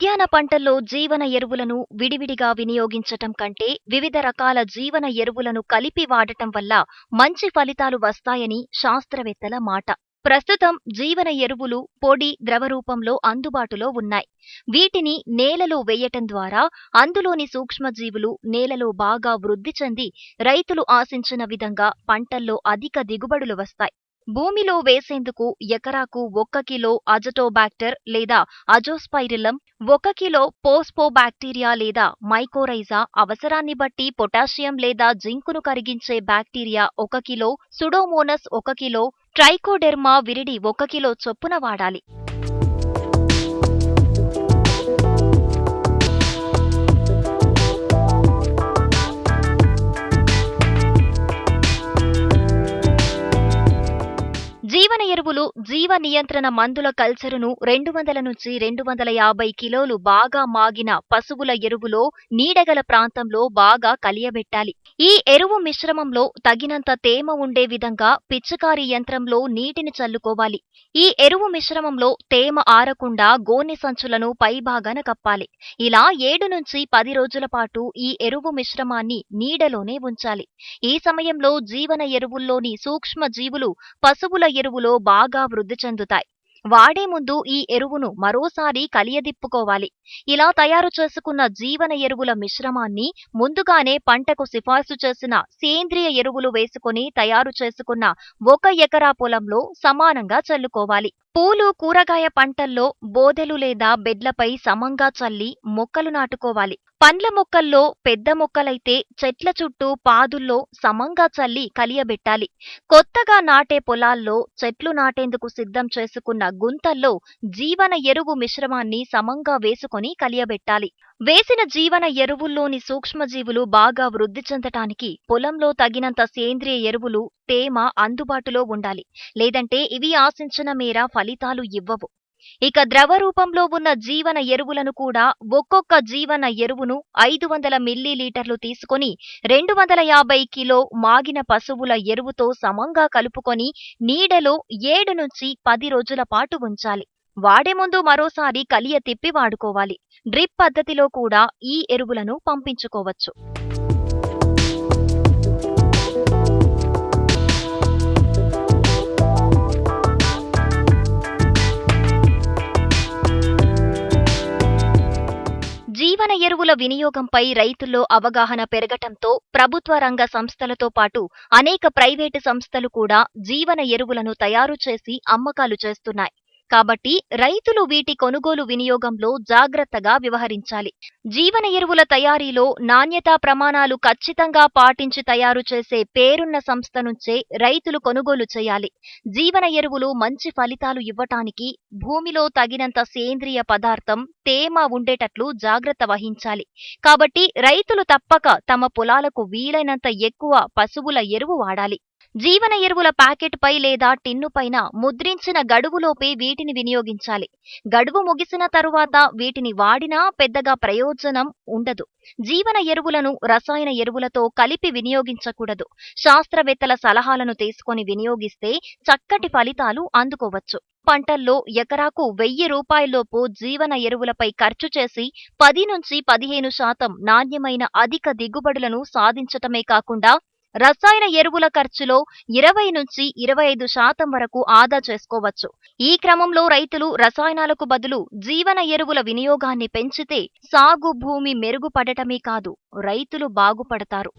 ఉద్యాన పంటల్లో జీవన ఎరువులను విడివిడిగా వినియోగించటం కంటే వివిధ రకాల జీవన ఎరువులను కలిపి వాడటం వల్ల మంచి ఫలితాలు వస్తాయని శాస్త్రవేత్తల మాట. ప్రస్తుతం జీవన ఎరువులు పొడి ద్రవ రూపంలో అందుబాటులో ఉన్నాయి. వీటిని నేలలో వేయటం ద్వారా అందులోని సూక్ష్మజీవులు నేలలో బాగా వృద్ధి చెంది రైతులు ఆశించిన విధంగా పంటల్లో అధిక దిగుబడులు వస్తాయి. భూమిలో వేసేందుకు ఎకరాకు ఒక్క కిలో అజటోబాక్టర్ లేదా అజోస్పైరిలం ఒక కిలో పోస్పోబాక్టీరియా లేదా మైకోరైజా అవసరాన్ని బట్టి పొటాషియం లేదా జింకును కరిగించే బ్యాక్టీరియా ఒక కిలో సుడోమోనస్ ఒక కిలో ట్రైకోడెర్మా విరిడి ఒక కిలో చొప్పున వాడాలి. జీవన ఎరువులు జీవ నియంత్రణ మందుల కల్చరును రెండు వందల నుంచి రెండు వందల యాభై కిలోలు బాగా మాగిన పశువుల ఎరువులో నీడగల ప్రాంతంలో బాగా కలియబెట్టాలి. ఈ ఎరువు మిశ్రమంలో తగినంత తేమ ఉండే విధంగా పిచికారీ యంత్రంలో నీటిని చల్లుకోవాలి. ఈ ఎరువు మిశ్రమంలో తేమ ఆరకుండా గోనె సంచులను పైభాగాన కప్పాలి. ఇలా ఏడు నుంచి పది రోజుల పాటు ఈ ఎరువు మిశ్రమాన్ని నీడలోనే ఉంచాలి. ఈ సమయంలో జీవన ఎరువుల్లోని సూక్ష్మ జీవులు పశువుల ఎరువు ఎరువులో బాగా వృద్ధి చెందుతాయి. వాడే ముందు ఈ ఎరువును మరోసారి కలియదిప్పుకోవాలి. ఇలా తయారు చేసుకున్న జీవన ఎరువుల మిశ్రమాన్ని ముందుగానే పంటకు సిఫార్సు చేసిన సేంద్రియ ఎరువులు వేసుకొని తయారు చేసుకున్న ఒక ఎకరా పొలంలో సమానంగా చల్లుకోవాలి. పూలు కూరగాయ పంటల్లో బోదెలు లేదా బెడ్లపై సమంగా చల్లి మొక్కలు నాటుకోవాలి. పండ్ల మొక్కల్లో పెద్ద మొక్కలైతే చెట్ల చుట్టూ పాదుల్లో సమంగా చల్లి కలియబెట్టాలి. కొత్తగా నాటే పొలాల్లో చెట్లు నాటేందుకు సిద్ధం చేసుకున్న గుంతల్లో జీవన ఎరువు మిశ్రమాన్ని సమంగా వేసుకొని కలియబెట్టాలి. వేసిన జీవన ఎరువుల్లోని సూక్ష్మజీవులు బాగా వృద్ధి చెందటానికి పొలంలో తగినంత సేంద్రియ ఎరువులు తేమ అందుబాటులో ఉండాలి. లేదంటే ఇవి ఆశించిన మేర ఫలితాలు ఇవ్వవు. ఇక ద్రవ రూపంలో ఉన్న జీవన ఎరువులను కూడా ఒక్కొక్క జీవన ఎరువును ఐదు వందల మిల్లీలీటర్లు తీసుకొని రెండు వందల యాభై కిలో మాగిన పశువుల ఎరువుతో సమంగా కలుపుకొని నీడలో ఏడు నుంచి పది రోజుల పాటు ఉంచాలి. వాడే ముందు మరోసారి కలియ తిప్పి వాడుకోవాలి. డ్రిప్ పద్ధతిలో కూడా ఈ ఎరువులను పంపించుకోవచ్చు. జీవన ఎరువుల వినియోగంపై రైతుల్లో అవగాహన పెరగటంతో ప్రభుత్వ రంగ సంస్థలతో పాటు అనేక ప్రైవేటు సంస్థలు కూడా జీవన ఎరువులను తయారు చేసి అమ్మకాలు చేస్తున్నాయి. కాబట్టి రైతులు వీటి కొనుగోలు వినియోగంలో జాగ్రత్తగా వ్యవహరించాలి. జీవన ఎరువుల తయారీలో నాణ్యతా ప్రమాణాలు ఖచ్చితంగా పాటించి తయారు చేసే పేరున్న సంస్థ నుంచే రైతులు కొనుగోలు చేయాలి. జీవన ఎరువులు మంచి ఫలితాలు ఇవ్వటానికి భూమిలో తగినంత సేంద్రియ పదార్థం తేమ ఉండేటట్లు జాగ్రత్త వహించాలి. కాబట్టి రైతులు తప్పక తమ పొలాలకు వీలైనంత ఎక్కువ పశువుల ఎరువు వాడాలి. జీవన ఎరువుల ప్యాకెట్ పై లేదా టిన్ను పైన ముద్రించిన గడువులోపే వీటిని వినియోగించాలి. గడువు ముగిసిన తరువాత వీటిని వాడినా పెద్దగా ప్రయోజనం ఉండదు. జీవన ఎరువులను రసాయన ఎరువులతో కలిపి వినియోగించకూడదు. శాస్త్రవేత్తల సలహాలను తీసుకొని వినియోగిస్తే చక్కటి ఫలితాలు అందుకోవచ్చు. పంటల్లో ఎకరాకు వెయ్యి రూపాయల్లోపు జీవన ఎరువులపై ఖర్చు చేసి పది నుంచి పదిహేను శాతం నాణ్యమైన అధిక దిగుబడులను సాధించటమే కాకుండా రసాయన ఎరువుల ఖర్చులో ఇరవై నుంచి ఇరవై ఐదు శాతం వరకు ఆదా చేసుకోవచ్చు. ఈ క్రమంలో రైతులు రసాయనాలకు బదులు జీవన ఎరువుల వినియోగాన్ని పెంచితే సాగు భూమి మెరుగుపడటమే కాదు రైతులు బాగుపడతారు.